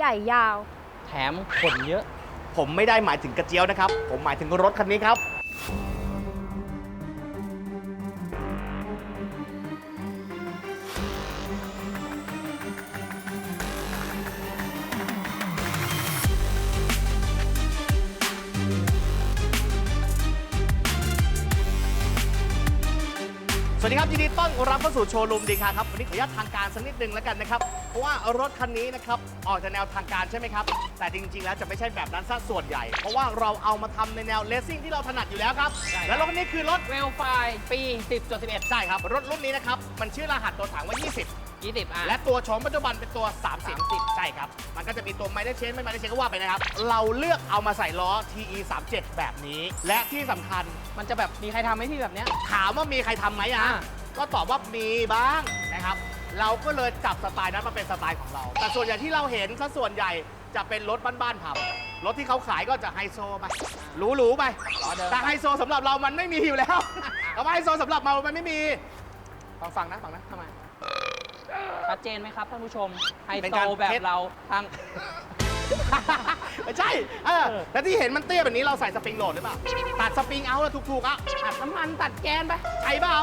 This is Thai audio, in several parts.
ใหญ่ยาว แถมขนเยอะ ผมไม่ได้หมายถึงกระเจียวนะครับ ผมหมายถึงรถคันนี้ครับ สวัสดีครับยินดีต้อนรับเข้าสู่โชว์รูมดีคาครับ วันนี้ขออนุญาตทางการสักนิดนึงแล้วกันนะครับ เพราะว่ารถคันนี้นะครับออกจากแนวทางการใช่ไหมครับ แต่จริง ๆ แล้วจะไม่ใช่แบบนั้นซะส่วนใหญ่ เพราะว่าเราเอามาทำในแนวเลสซิ่งที่เราถนัดอยู่แล้วครับ ใช่ครับ และรถคันนี้คือรถเวลไฟปี 10.11 ใช่ครับ รถรุ่นนี้นะครับมันชื่อรหัสตัวถังว่า 20 20อะ และตัวโฉมปัจจุบันเป็นตัว 30 30 ใช่ครับ มันก็จะมีตัวไมเนเชนไม่ไมเนเชนก็ว่าไปนะครับ เราเลือกเอามาใส่ล้อ TE 37แบบนี้ และที่สำคัญ มันจะแบบมีใครทำไหมพี่แบบเนี้ย ถามว่ามีใครทำไหมอะ อ่าก็ตอบว่ามีบ้างนะครับ เราก็เลยจับสไตล์นั้นมาเป็นสไตล์ของเรา แต่ส่วนใหญ่ที่เราเห็นซะส่วนใหญ่จะเป็นรถบ้านๆทำรถที่เขาขายก็จะไฮโซไปหรูๆไปล้อเดิมแต่ไฮโซสำหรับเรามันไม่มีอยู่แล้วเอาว่าไฮโซสำหรับเรามันไม่มีฟังฟังนะฟังนะทำไมชัดเจนไหมครับท่านผู้ชมไฮเป็นโซการแบบเทสเราทางไม่ใช่ เออ แล้วที่เห็นมันเตี้ยแบบนี้เราใส่สปริงโหลดหรือเปล่า ตัดสปริงเอาแล้วถูกๆอะอัดน้ำมันตัดแกนไปใช่เปล่า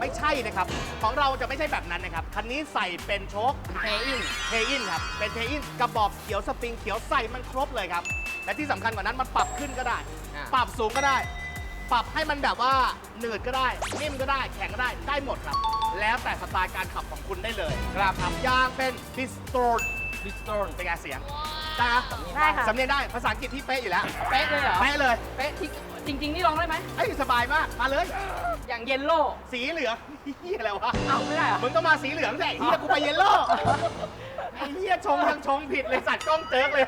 ไม่ใช่นะครับ ของเราจะไม่ใช่แบบนั้นนะครับ คันนี้ใส่เป็นโชคเทอินเทอินครับ เป็นเทอินกระบอกเขียวสปริงเขียวใส่มันครบเลยครับ และที่สำคัญกว่านั้นมันปรับขึ้นก็ได้ อะปรับสูงก็ได้ ปรับให้มันแบบว่าหนืดก็ได้ นิ่มก็ได้ แข็งก็ได้ ได้หมดครับ แล้วแต่สไตล์การขับของคุณได้เลยครับครับยางเป็นดิสโตนบิสโตนเป็นไงเสียง ได้ไหมได้ค่ะ สำเนียงได้ ภาษาอังกฤษที่เป๊ะอยู่แล้ว เป๊ะเลยเหรอ เป๊ะเลย เป๊ะที่ จริง ๆ นี่ลองได้ไหม เอ้ยสบายมาก มาเลย อย่างเยลโล่สีเหลืองเฮียอะไรวะ เอาไม่ได้เหรอ มึงต้องมาสีเหลืองแหละเฮียกูไปเยลโล่ไอ้เฮียชงยังชงผิดเลยสัตว์กล้องเจิกเลย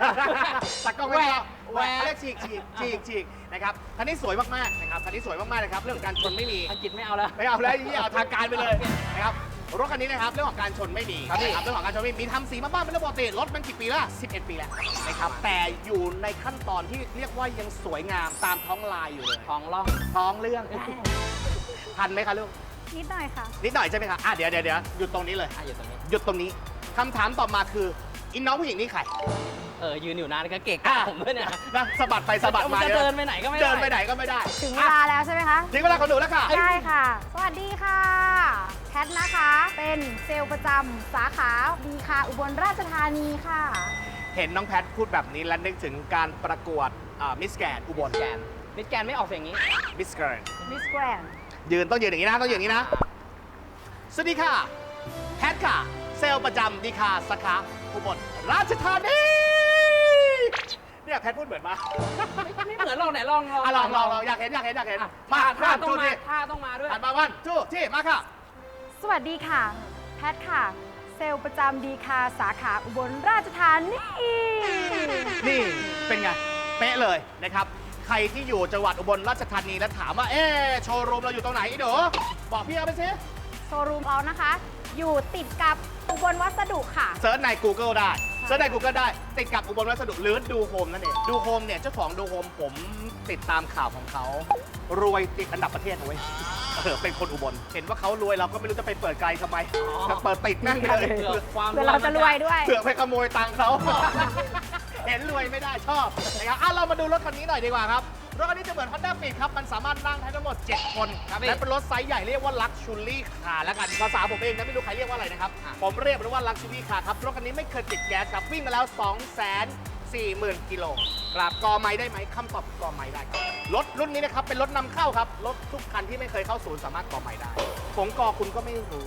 สัตว์กล้องไม่ชอบแหวะเขาเรียกฉีกฉีกฉีกฉีกนะครับคันนี้สวยมากๆนะครับคันนี้สวยมากๆนะครับเรื่องของการชนไม่มี อังกฤษไม่เอาแล้ว ไม่เอาแล้วไอ้เฮียเอาทางการไปเลยนะครับ รถคันนี้นะครับเรื่องของการชนไม่มีครับพี่ นะเรื่องของการชนไม่มีมีทำสีมาบ้างเป็นเรื่องปกติรถมันกี่ปีแล้ว11 ปีแล้วนะครับแต่อยู่ในขั้นตอนที่เรียกว่ายังสวยงามตามท้องลายอยู่เลยทองล่องท้องเรื่องทันไหมคะลูกนิดหน่อยค่ะ นิดหน่อยใช่ไหมคะอะเดี๋ยวเดี๋ยวเดี๋ยวหยุดตรงนี้เลย อะอยู่ตรงนี้ หยุดตรงนี้คำถามต่อมาคืออินน้องผู้หญิงนี่ใครเออยืนอยู่นานก็เกะอะกะผมด้วยเนี่ยนะสะบัดไปสะบัดมาจะเดินไปไหนก็ไม่ได้เดินไปไหนก็ไม่ได้ถึงเวลาแล้วใช่ไหมคะ ถึงเวลาของหนูแล้วค่ะ ได้ค่ะ สวัสดีค่ะ แพทนะคะ เป็นเซลล์ประจำสาขาดีค่ะอุบลราชธานีค่ะ เห็นน้องแพทพูดแบบนี้แล้วนึกถึงการประกวดมิสแกนอุบลแกนมิสแกนไม่ออกเสียงอย่างนี้มิสแกนมิสแกรนยืนต้องยืนอย่างนี้นะต้องยืนอย่างนี้นะ สวัสดีค่ะ แพทค่ะ เซลล์ประจำดีค่ะสาขาอุบลราชธานีเนี่ยแพทพูดเหมือนมาไม่เหมือนลองไหนลองลองอะลองลองลองอยากเห็นอยากเห็นอยากเห็นอะมาท่ามาต้องจูมาที่ท่าต้องมาด้วยหันมาวันจูที่มาค่ะ สวัสดีค่ะ แพทค่ะ เซลล์ประจำดีค่ะสาขาอุบลราชธานีนี่เป็นไง เป๊ะเลยนะครับ ใครที่อยู่จังหวัดอุบลราชธานีแล้วถามว่า เอ๊ะโชว์รูมเราอยู่ตรงไหนอีเดอบอกพี่เอาไปสิโชว์รูมเรานะคะ อยู่ติดกับอุบลวัสดุค่ะ เซิร์ชใน Google ได้ เซิร์ชใน Google ได้ ติดกับอุบลวัสดุหรือดูโฮมนั่นเอง ดูโฮมเนี่ย เจ้าของดูโฮมผมติดตามข่าวของเขา รวยติดอันดับประเทศเอาไว้ยเออเป็นคนอุบล เห็นว่าเขารวยเราก็ไม่รู้จะไปเปิดไกลทำไมอ๋อจะเปิดติดแม่งไปเลย เผื่อความเพื่อเราจะรวยด้วย เผื่อไปขโมยตังค์เขา เห็นรวยไม่ได้ชอบนะครับอะเรามาดูรถคันนี้หน่อยดีกว่าครับ รถคันนี้จะเหมือน Honda Fit ครับ มันสามารถนั่งได้ทั้งหมด 7 คนครับและเป็นรถไซส์ใหญ่เรียกว่า Luxury Car แล้วกันภาษาผมเองนะไม่รู้ใครเรียกว่าอะไรนะครับผมเรียกมันว่า Luxury Car ครับ รถคันนี้ไม่เคยติดแก๊สครับวิ่งมาแล้ว 2 4 0 0 0 0 กิโลครับกอไม้ได้ไหมคำตอบคือกอไม้ได้ครับรถรุ่นนี้นะครับเป็นรถนำเข้าครับรถทุกคันที่ไม่เคยเข้าศูนย์สามารถกอไม้ได้ผงกอคุณก็ไม่รู้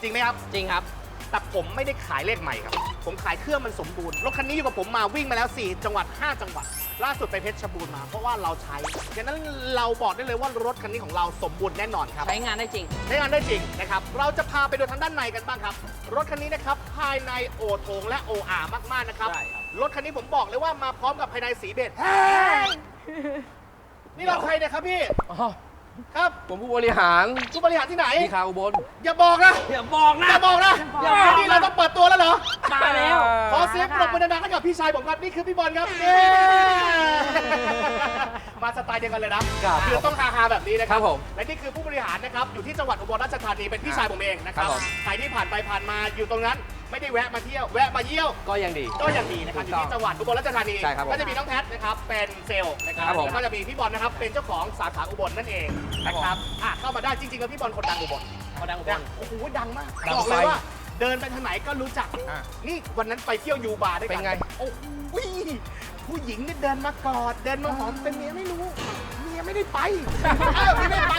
จริงไหมครับ จริงครับ แต่ผมไม่ได้ขายเลขใหม่ครับ ผมขายเครื่องมันสมบูรณ์ รถคันนี้อยู่กับผมมาวิ่งมาแล้ว 4 จังหวัด 5 จังหวัด ล่าสุดไปเพชรบูรณ์มา เพราะว่าเราใช้ดังนั้นเราบอกได้เลยว่ารถคันนี้ของเราสมบูรณ์แน่นอนครับ ใช้งานได้จริง ใช้งานได้จริงนะครับ เราจะพาไปดูทางด้านในกันบ้างครับ รถคันนี้นะครับภายในโอโถงและโออามากๆนะครับใช่ครับ รถคันนี้ผมบอกเลยว่ามาพร้อมกับภายในสีเบจนี่เราใครเนี่ยครับพี่ครับผมผู้บริหารผู้บริหารที่ไหนดีคาอุบลอย่าบอกนะ อย่าบอกนะ อย่าบอกนะอย่าบอกนี่เราต้องเปิดตัวแล้วเหรอมาแล้วขอเสี ยงปรบมือดังๆให้กับพี่ชายผมครับนี่คือพี่บอลครับเย้มาสไตล์เดียวกันเลยนะครับคือต้องฮาๆแบบนี้นะคครัรับผมและนี่คือผู้บริหารนะครับอยู่ที่จังหวัดอุบลราชธานีเป็นพี่ชายผมเองนะครับครับผม ใครที่ผ่านไปผ่านมาอยู่ตรงนั้นไม่ได้แวะมาเที่ยวแวะมาเยี่ยว ก็ยังดี ก็ยังดีนะครับอถูยู่กต้องที่จังหวัดอุบลราชธานีใช่ครับผมก็จะมีน้องแพทนะครับเป็นเซลล์นะครับครับผมแล้วก็จะมีพี่บอลนะครับเป็นเจ้าของสาขาอุบลนั่นเองนะครับอะเข้ามาได้จริงๆแล้วพี่บอลคนดังอุบลเขาดังอุบเนี่ยลโอ้โหดังมากดังบอกเลยไฟว่า เดินไปทางไหนก็รู้จัก อะ นี่วันนั้นไปเที่ยวยูบาร์ด้วยกันเป็นไง โอ้โหผู้หญิงเนี่ยเดินมากอด เดินมาหอมเป็นเมียไม่รู้ เมียไม่ได้ไปเออเมียไม่ได้ไป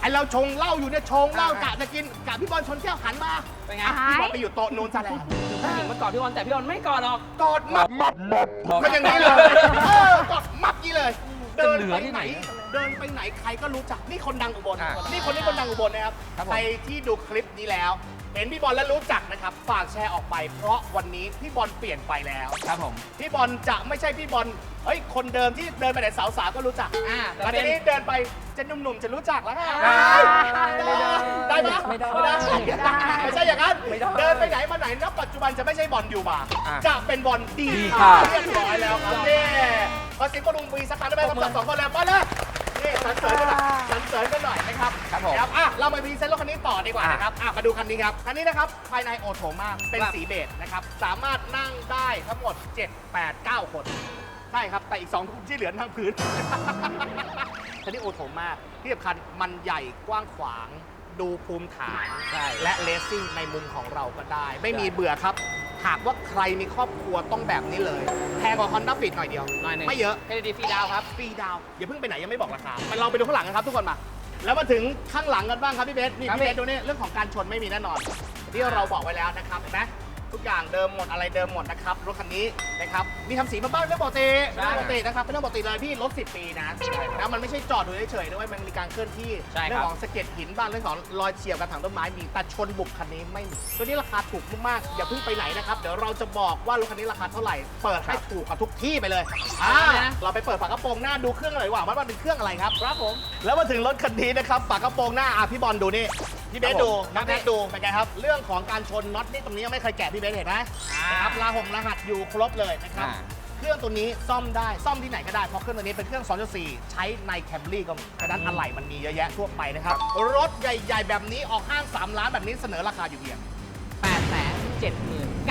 ไอเราชงเหล้าอยู่เนี่ยชงเหล้ากะจะกินกะพี่บอลชนแก้วหันมาเป็นไงอะพี่บอลไปอยู่โต๊ะนู้นซะแล้วผู้หญิงมากอดพี่บอลแต่พี่บอลไม่กอดหรอก กอดมับมับมับก็อย่างนี้เลยเออกอดมับนี้เลย เดินจะเหลืไปอที่ไหไหนนเดินไปไหนใครก็รู้จักนี่คนดังอุบลอะนี่คนนี้คนดังอุบลนะครับครับผม ใครที่ดูคลิปนี้แล้ว เห็นพี่บอลแล้วรู้จักนะครับ ฝากแชร์ออกไป เพราะวันนี้พี่บอลเปลี่ยนไปแล้ว ครับผม พี่บอลจะไม่ใช่พี่บอลเฮ้ยคนเดิมที่เดินไปไหนสาวๆก็รู้จักอ่าหแต่ลังเป็จานกนี้เดินไปจะหนุ่มๆจะรู้จักแล้วฮะได้ได้ไหมไม่ได้ไม่ได้ได้ไม่ใช่อย่างนั้นไม่ได้เดินไปไหนมาไหนณปัจจุบันจะไม่ใช่บอลอยู่บาร์อะจะเป็นบอลดีดีค่ะค่ะ เรียบร้อยแล้วครับนี่ขอเสิงปรุงมีสักครั้งได้ไหมครับกับสองคนแล้วมาเลย นี่สรรเสริญกันหน่อยสรรเสริญกันหน่อยนะครับครับผมอะเรามาพรีเซนต์รถคันนี้ต่อดีกว่าอะนะครับอะมาดูคันนี้ครับคันนี้นะครับภายในโอโถมากเป็นครับสีเบจนะครับสามารถนั่งได้ทั้งหมด 7 8 9 คนใช่ครับแต่อีก2คนที่เหลือนั่งพื้นคันนี้โอโถมากที่สำคัญมันใหญ่กว้างขวางดูภูมิฐานใช่และเลสซิ่งในมุมของเราก็ได้ ไม่มีเบื่อครับ หากว่าใครมีครอบครัวต้องแบบนี้เลยแพงกว่า Honda Fit หน่อยเดียวหน่อยหนึ่ง ไม่เยอะ เครดิตฟรีดาวน์ครับ ฟรีดาวน์อย่าเพิ่งไปไหนยังไม่บอกราคามาเราไปดูข้างหลังกันครับทุกคนมา แล้วมาถึงข้างหลังกันบ้างครับพี่เบสนี่ครับพี่เบสพี่ดูนี่เรื่องของการชนไม่มีแน่นอนที่เราบอกไว้แล้วนะครับเห็นไหม ทุกอย่างเดิมหมดอะไรเดิมหมดนะครับรถคันนี้นะครับมีทำสีมาบ้างเรื่องปกติใช่เรื่องปกตินะครับเป็นเรื่องปกติเลยพี่รถ10 ปีนะแล้วมันไม่ใช่จอดอยู่เฉยๆด้วยมันมีการเคลื่อนที่ใช่ครับ เรื่องของสะเก็ดหินบ้างเรื่องของรอยเฉียวกับถังต้นไม้มีแต่ชนบุกคันนี้ไม่มีตัวนี้ราคาถูกมากๆอย่าเพิ่งไปไหนนะครับเดี๋ยวเราจะบอกว่ารถคันนี้ราคาเท่าไหร่เปิดให้ถูกกับทุกที่ไปเลยอ่าเราไปเปิดฝากระโปรงหน้าดูเครื่องหน่อยดีกว่าว่ามันเป็นเครื่องอะไรครับครับผม แล้วมาถึงรถคันนี้นะครับฝากระโปรงหน้าอะพี่บอลดูนี่ พี่เบสดูน้องเบสดูเป็นไงครับ เรื่องของการชนน็อตนี่ตรงนี้ยังไม่เคยแกะพี่เบสเห็นไหมอ่านนะครับรางหงรหัสอยู่ครบเลยนะครับ อ่า เครื่องตัวนี้ซ่อมได้ซ่อมที่ไหนก็ได้ เพราะเครื่องตัวนี้เป็นเครื่อง 2.4 ใช้ในแคมรี่ก็มีฉะนั้นอะไหล่มันมีเยอะแยะทั่วไปนะครับ รถใหญ่ ๆ แบบนี้ออกห้าง 3 ล้านแบบนี้เสนอราคาอยู่เพียง 8 7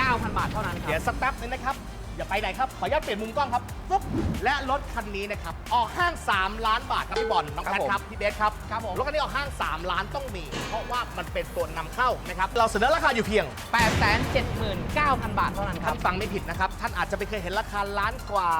9 0 0 0 บาทเท่านั้นคเดี๋รัยวบ สักแป๊บนึงนะครับ อย่าไปไหนครับ ขออนุญาตเปลี่ยนมุมกล้องครับปุ๊บและรถคันนี้นะครับ ออกห้าง 3 ล้านบาทครับพี่บอลน้องครัแพบทผมครับพี่เบสครับครับผมรถคันนี้ออกห้าง 3 ล้านต้องมี เพราะว่ามันเป็นตัวนำเข้านะครับ เราเสนอราคาอยู่เพียง 8 7 9 0 0 0 บาทเท่านั้นคท่ารับนฟังไม่ผิดนะครับ ท่านอาจจะไปเคยเห็นราคาล้านกว่า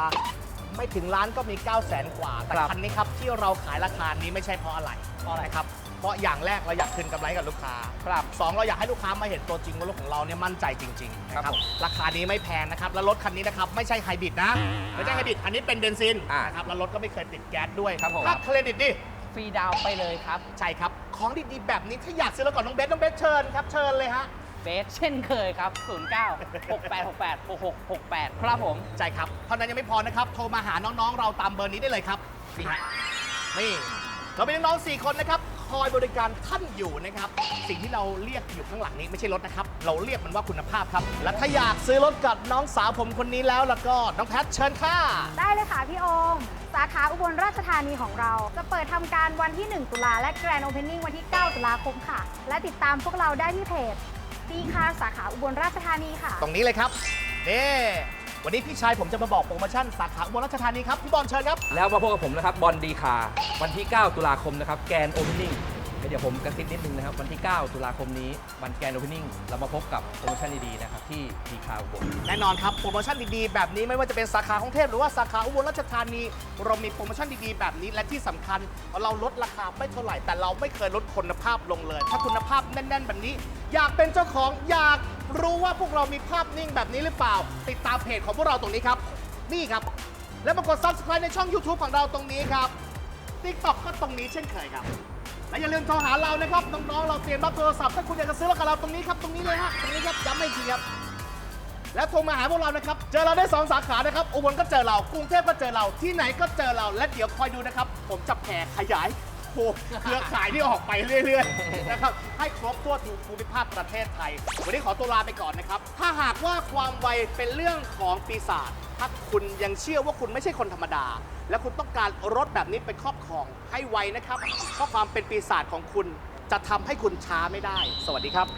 ไม่ถึงล้านก็มี 9 0 0 0 0 0 กว่า แต่ครับ คันนี้ครับที่เราขายราคานี้ไม่ใช่เพราะอะไร เพราะอะไรนะครับเพ ราะอย่างแรกเราอยากคืนกำไรกับลูกค้าครับสองเราอยากให้ลูกค้ามาเห็นตัวจริงว่ารถของเราเนี่ยมั่นใจจริงๆนะคครัรับบผมราคานี้ไม่แพงนะครับ แล้วรถคันนี้นะครับไม่ใช่ไฮบริดนะ ไม่ใช่ไฮบริด อันนี้เป็นเบนซินอ่านะครับ แล้วรถก็ไม่เคยติดแก๊สด้วยครับผมถ้าเครดิตดิ ฟรีดาวน์ไปเลยครับใช่ครับ ของดีๆแบบนี้ถ้าอยากซื้อแล้วก่อนน้องเบสน้องเบสเชิญครับเชิญเลยฮะ เบสเช่นเคยครับ 09 6868 6668 ครับผม ใช่ครับ เท่านั้นยังไม่พอนะครับ โทรมาหาน้อง ๆ เราตามเบอร์นี้ได้เลยครับ นี่ฮะนี่ เราเป็นน้องๆ4คนนะครับค อยบริการท่านอยู่นะครับ สิ่งที่เราเรียกอยู่ข้างหลังนี้ไม่ใช่รถนะครับ เราเรียกมันว่าคุณภาพครับ และถ้าอยากซื้อรถกับน้องสาวผมคนนี้แล้วแล้วก็น้องแพทเชิญค่ะ ได้เลยค่ะพี่โอม สาขาอุบลราชธานีของเรา จะเปิดทำการวันที่ 1 ตุลาและแกรนด์โอเพนนิ่งวันที่ 9 ตุลาคมค่ะ และติดตามพวกเราได้ที่เพจดีคาสาขาอุบลราชธานีค่ะ ตรงนี้เลยครับนี่ วันนี้พี่ชายผมจะมาบอกโปรโมชั่นสาขาอุบลราชธานีครับพี่บอลเชิญครับ แล้วมาพบกับผมนะครับบอลดีคาวันที่ 9 ตุลาคมนะครับแกนโอเพนนิ่ง เดี๋ยวผมกระซิบนิดนึงนะครับ วันที่ 9 ตุลาคมนี้วันแกนโอเพนนิ่งเรามาพบกับโปรโมชั่นดีๆนะครับที่ดีคาอุบลแน่นอนครับโปรโมชั่นดีๆแบบนี้ไม่ว่าจะเป็นสาขาของเทพหรือว่าสาขาอุบลราชธานีเรามีโปรโมชั่นดีๆแบบนี้และที่สำคัญ เราลดราคาไม่เท่าไหร่ แต่เราไม่เคยลดคุณภาพลงเลย ถ้าคุณภาพแน่น ๆ แบบนี้ อยากเป็นเจ้าของอยากรู้ว่าพวกเรามีภาพนิ่งแบบนี้หรือเปล่า ติดตามเพจของพวกเราตรงนี้ครับนี่ครับ แล้วมากด subscribe ในช่อง YouTube ของเราตรงนี้ครับ TikTok ก็ตรงนี้เช่นเคยครับ และอย่าลืมโทรหาเรานะครับน้องๆเราเตรียมรับโทรศัพท์ถ้าคุณอยากจะซื้อรถกับเราตรงนี้ครับตรงนี้เลยฮะตรงนี้ครับย้ำไม่ทีครับและโทรมาหาพวกเรานะครับ เจอเราได้สองสาขานะครับ อุบลก็เจอเรา กรุงเทพก็เจอเรา ที่ไหนก็เจอเรา และเดี๋ยวคอยดูนะครับ ผมจะแผ่ขยาย เครือข่ายที่ออกไปเรื่อยๆนะครับให้ครบทั่วทุกภูมิภาคประเทศไทย วันนี้ขอตัวลาไปก่อนนะครับ ถ้าหากว่าความไวเป็นเรื่องของปีศาจถ้าคุณยังเชื่อว่าคุณไม่ใช่คนธรรมดา และคุณต้องการรถแบบนี้เป็นครอบครองให้ไวนะครับเพราะความเป็นปีศาจของคุณจะทำให้คุณช้าไม่ได้ สวัสดีครับ